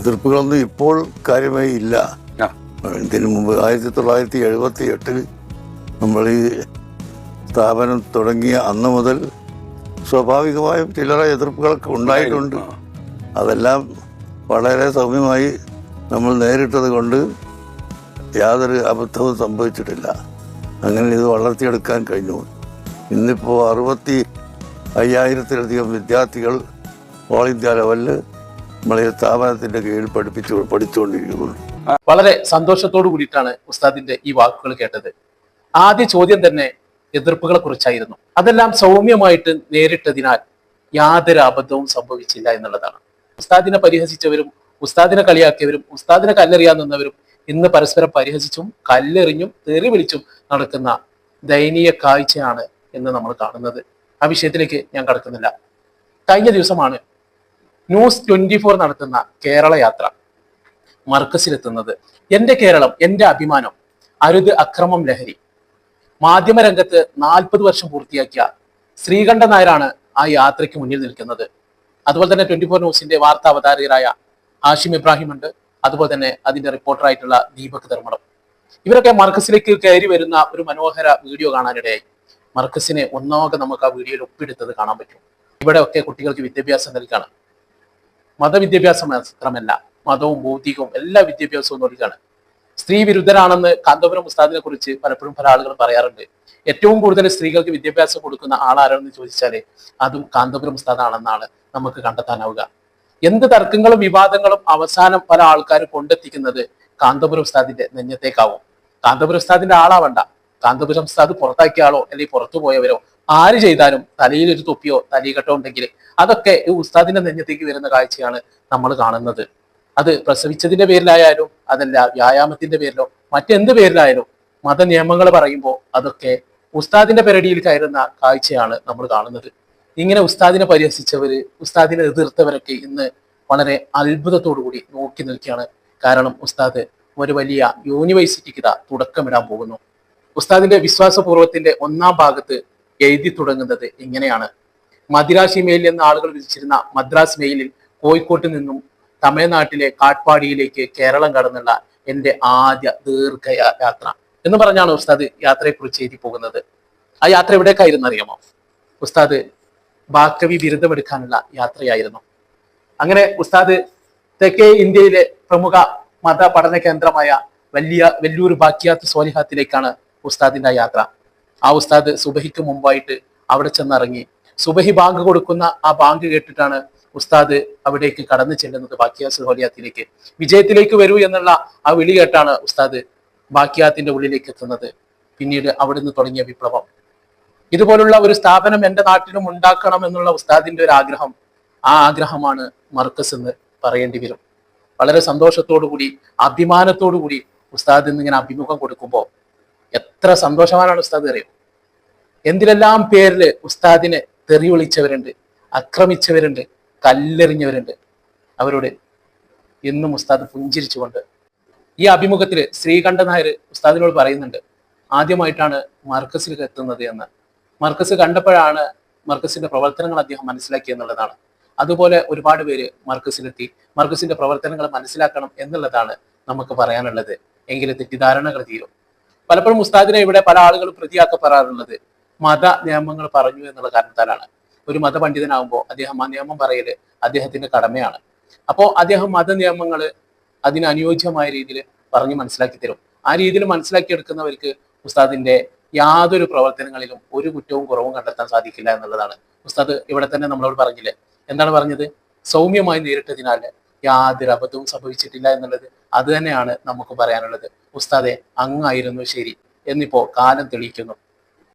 എതിർപ്പുകളൊന്നും ഇപ്പോൾ കാര്യമായി ഇല്ല. ഇതിനു മുമ്പ് ആയിരത്തി തൊള്ളായിരത്തി എഴുപത്തി എട്ടിൽ നമ്മൾ ഈ സ്ഥാപനം തുടങ്ങിയ അന്ന് മുതൽ സ്വാഭാവികമായും ചില്ലറ എതിർപ്പുകളൊക്കെ ഉണ്ടായിട്ടുണ്ട്. അതെല്ലാം വളരെ സൗമ്യമായി നമ്മൾ നേരിട്ടത് കൊണ്ട് യാതൊരു അബദ്ധവും സംഭവിച്ചിട്ടില്ല. അങ്ങനെ ഇത് വളർത്തിയെടുക്കാൻ കഴിഞ്ഞു. ഇന്നിപ്പോൾ അറുപത്തി അയ്യായിരത്തിലധികം വിദ്യാർത്ഥികൾ ഓൾ ഇന്ത്യ ലെവലിൽ നമ്മളെ സ്ഥാപനത്തിന്റെ കീഴിൽ പഠിപ്പിച്ചു പഠിച്ചുകൊണ്ടിരിക്കുന്നു. വളരെ സന്തോഷത്തോടു കൂടിയിട്ടാണ് ഉസ്താദിന്റെ ഈ വാക്കുകൾ കേട്ടത്. ആദ്യ ചോദ്യം തന്നെ എതിർപ്പുകളെ കുറിച്ചായിരുന്നു. അതെല്ലാം സൗമ്യമായിട്ട് നേരിട്ടതിനാൽ യാതൊരു അബദ്ധവും സംഭവിച്ചില്ല എന്നുള്ളതാണ്. ഉസ്താദിനെ പരിഹസിച്ചവരും ഉസ്താദിനെ കളിയാക്കിയവരും ഉസ്താദിനെ കല്ലെറിയാൻ നിന്നവരും ഇന്ന് പരസ്പരം പരിഹസിച്ചും കല്ലെറിഞ്ഞും തെറി വിളിച്ചും നടക്കുന്ന ദയനീയ കാഴ്ചയാണ് എന്ന് നമ്മൾ കാണുന്നത്. ആ വിഷയത്തിലേക്ക് ഞാൻ കടക്കുന്നില്ല. കഴിഞ്ഞ ദിവസമാണ് ന്യൂസ് ട്വന്റി ഫോർ നടത്തുന്ന കേരള യാത്ര. മർക്കസിലെത്തുന്നത്. എന്റെ കേരളം എന്റെ അഭിമാനം. അരുത് അക്രമം ലഹരി. മാധ്യമരംഗത്ത് നാൽപ്പത് വർഷം പൂർത്തിയാക്കിയ ശ്രീകണ്ഠൻ നായരാണ് ആ യാത്രയ്ക്ക് മുന്നിൽ നിൽക്കുന്നത്. അതുപോലെ തന്നെ ട്വന്റി ഫോർ ന്യൂസിന്റെ വാർത്താ അവതാരകരായ ആഷിം ഇബ്രാഹിം ഉണ്ട് അതുപോലെ തന്നെ അതിന്റെ റിപ്പോർട്ടറായിട്ടുള്ള ദീപക് ധർമ്മടം. ഇവരൊക്കെ മർക്കസിലേക്ക് കയറി വരുന്ന ഒരു മനോഹര വീഡിയോ കാണാനിടയായി. മർക്കസിനെ ഒന്നാകെ നമുക്ക് ആ വീഡിയോയിൽ ഒപ്പിയെടുത്തത് കാണാൻ പറ്റും. ഇവിടെ ഒക്കെ കുട്ടികൾക്ക് വിദ്യാഭ്യാസം നൽകാണ്. മതവിദ്യാഭ്യാസം മാത്രമല്ല മതവും ഭൗതികവും എല്ലാ വിദ്യാഭ്യാസവും നൽകുകയാണ് സ്ത്രീ വിരുദ്ധരാണെന്ന് കാന്തപുരം ഉസ്താദിനെ കുറിച്ച് പലപ്പോഴും പല ആളുകൾ പറയാറുണ്ട്. ഏറ്റവും കൂടുതൽ സ്ത്രീകൾക്ക് വിദ്യാഭ്യാസം കൊടുക്കുന്ന ആളാരാണെന്ന് ചോദിച്ചാൽ അതും കാന്തപുരം ഉസ്താദാണെന്നാണ് നമുക്ക് കണ്ടെത്താനാവുക. എന്ത് തർക്കങ്ങളും വിവാദങ്ങളും അവസാനം പല ആൾക്കാരും കൊണ്ടെത്തിക്കുന്നത് കാന്തപുരം ഉസ്താദിന്റെ നെഞ്ഞത്തേക്കാവും. കാന്തപുരം ഉസ്താദിന്റെ ആളാവണ്ട. കാന്തപുരം സാദ് പുറത്താക്കിയ ആളോ അല്ലെങ്കിൽ പുറത്തു പോയവരോ? ആര് ചെയ്താലും തലയിൽ ഒരു തൊപ്പിയോ തലീകെട്ടോ ഉണ്ടെങ്കിൽ അതൊക്കെ ഈ ഉസ്താദിന്റെ നെഞ്ഞത്തേക്ക് വരുന്ന കാഴ്ചയാണ് നമ്മൾ കാണുന്നത്. അത് പ്രസവിച്ചതിന്റെ പേരിലായാലും അതല്ല വ്യായാമത്തിന്റെ പേരിലോ മറ്റെന്ത് പേരിലായാലും മത നിയമങ്ങൾ പറയുമ്പോൾ അതൊക്കെ ഉസ്താദിന്റെ പെരടിയിൽ കയറുന്ന കാഴ്ചയാണ് നമ്മൾ കാണുന്നത്. ഇങ്ങനെ ഉസ്താദിനെ പരിഹസിച്ചവര് ഉസ്താദിനെ എതിർത്തവരൊക്കെ ഇന്ന് വളരെ കൂടി നോക്കി നിൽക്കുകയാണ്. കാരണം ഉസ്താദ് ഒരു വലിയ യൂണിവേഴ്സിറ്റിക്ക് തുടക്കമിടാൻ പോകുന്നു. ഉസ്താദിന്റെ വിശ്വാസപൂർവത്തിന്റെ ഒന്നാം ഭാഗത്ത് എഴുതി തുടങ്ങുന്നത് ഇങ്ങനെയാണ്. മദിരാശി മെയിൽ എന്ന ആളുകൾ വിധിച്ചിരുന്ന മദ്രാസ് മെയിലിൽ കോഴിക്കോട്ട് നിന്നും തമിഴ്നാട്ടിലെ കാട്ട്പാടിയിലേക്ക് കേരളം കടന്നുള്ള എന്റെ ആദ്യ ദീർഘ യാത്ര എന്ന് പറഞ്ഞാണ് ഉസ്താദ് യാത്രയെക്കുറിച്ച് എഴുതി പോകുന്നത്. ആ യാത്ര എവിടേക്കായിരുന്നു അറിയാമോ? ഉസ്താദ് ബാക്കവി ബിരുദമെടുക്കാനുള്ള യാത്രയായിരുന്നു. അങ്ങനെ ഉസ്താദ് തെക്കേ ഇന്ത്യയിലെ പ്രമുഖ മത പഠന കേന്ദ്രമായ വലിയ വെല്ലൂർ ബാക്കിയാത്ത് സോലിഹാത്തിലേക്കാണ് ഉസ്താദിന്റെ യാത്ര. ആ ഉസ്താദ് സുബഹിക്ക് മുമ്പായിട്ട് അവിടെ ചെന്നിറങ്ങി. സുബഹി ബാങ്ക് കൊടുക്കുന്ന ആ ബാങ്ക് കേട്ടിട്ടാണ് ഉസ്താദ് അവിടേക്ക് കടന്നു ചെല്ലുന്നത് ബാക്കിയാസ് ഹോലിയാത്തിലേക്ക്. വിജയത്തിലേക്ക് വരൂ എന്നുള്ള ആ വിളി കേട്ടാണ് ഉസ്താദ് ബാക്കിയാത്തിന്റെ ഉള്ളിലേക്ക് എത്തുന്നത്. പിന്നീട് അവിടുന്ന് തുടങ്ങിയ വിപ്ലവം. ഇതുപോലുള്ള ഒരു സ്ഥാപനം എന്റെ നാട്ടിലും ഉണ്ടാക്കണം എന്നുള്ള ഉസ്താദിന്റെ ഒരു ആഗ്രഹം ആ ആഗ്രഹമാണ് മർക്കസ് എന്ന് പറയേണ്ടി വരും. വളരെ സന്തോഷത്തോടു കൂടി അഭിമാനത്തോടു കൂടി ഉസ്താദ് ഇങ്ങനെ അഭിമുഖം കൊടുക്കുമ്പോൾ എത്ര സന്തോഷവാനാണ് ഉസ്താദ് അറിയോ? എന്തിനെല്ലാം പേരിൽ ഉസ്താദിനെ തെറി വിളിച്ചവരുണ്ട് ആക്രമിച്ചവരുണ്ട് കല്ലെറിഞ്ഞവരുണ്ട് അവരോട് എന്നും ഉസ്താദ് പുഞ്ചിരിച്ചുകൊണ്ട് ഈ അഭിമുഖത്തിൽ ശ്രീകണ്ഠൻ നായർ ഉസ്താദിനോട് പറയുന്നുണ്ട് ആദ്യമായിട്ടാണ് മർക്കസിൽ എത്തുന്നത് എന്ന്. മർക്കസ് കണ്ടപ്പോഴാണ് മർക്കസിന്റെ പ്രവർത്തനങ്ങൾ അദ്ദേഹം മനസ്സിലാക്കി എന്നുള്ളതാണ്. അതുപോലെ ഒരുപാട് പേര് മർക്കസിലെത്തി മർക്കസിന്റെ പ്രവർത്തനങ്ങൾ മനസ്സിലാക്കണം എന്നുള്ളതാണ് നമുക്ക് പറയാനുള്ളത്. എങ്കിലും തെറ്റിദ്ധാരണകൾ തീരും. പലപ്പോഴും ഉസ്താദിനെ ഇവിടെ പല ആളുകളും പ്രതിയാക്കപ്പെടാറുള്ളത്. മത നിയമങ്ങൾ പറഞ്ഞു എന്നുള്ള കാരണത്താലാണ്. ഒരു മതപണ്ഡിതനാകുമ്പോൾ അദ്ദേഹം ആ നിയമം പറയൽ അദ്ദേഹത്തിന്റെ കടമയാണ്. അപ്പോൾ അദ്ദേഹം മത നിയമങ്ങൾ അതിന് അനുയോജ്യമായ രീതിയിൽ പറഞ്ഞ് മനസ്സിലാക്കി തരും. ആ രീതിയിൽ മനസ്സിലാക്കിയെടുക്കുന്നവർക്ക് ഉസ്താദിന്റെ യാതൊരു പ്രവർത്തനങ്ങളിലും ഒരു കുറ്റവും കുറവും കണ്ടെത്താൻ സാധിക്കില്ല എന്നുള്ളതാണ്. ഉസ്താദ് ഇവിടെ തന്നെ നമ്മളോട് പറഞ്ഞില്ലേ? എന്താണ് പറഞ്ഞത്? സൗമ്യമായി നേരിട്ടതിനാൽ യാതൊരു അബദ്ധവും സംഭവിച്ചിട്ടില്ല എന്നുള്ളത് അത് തന്നെയാണ് നമുക്ക് പറയാനുള്ളത്. ഉസ്താദെ അങ്ങായിരുന്നു ശരി. എന്നിപ്പോ കാലം തെളിയിക്കുന്നു.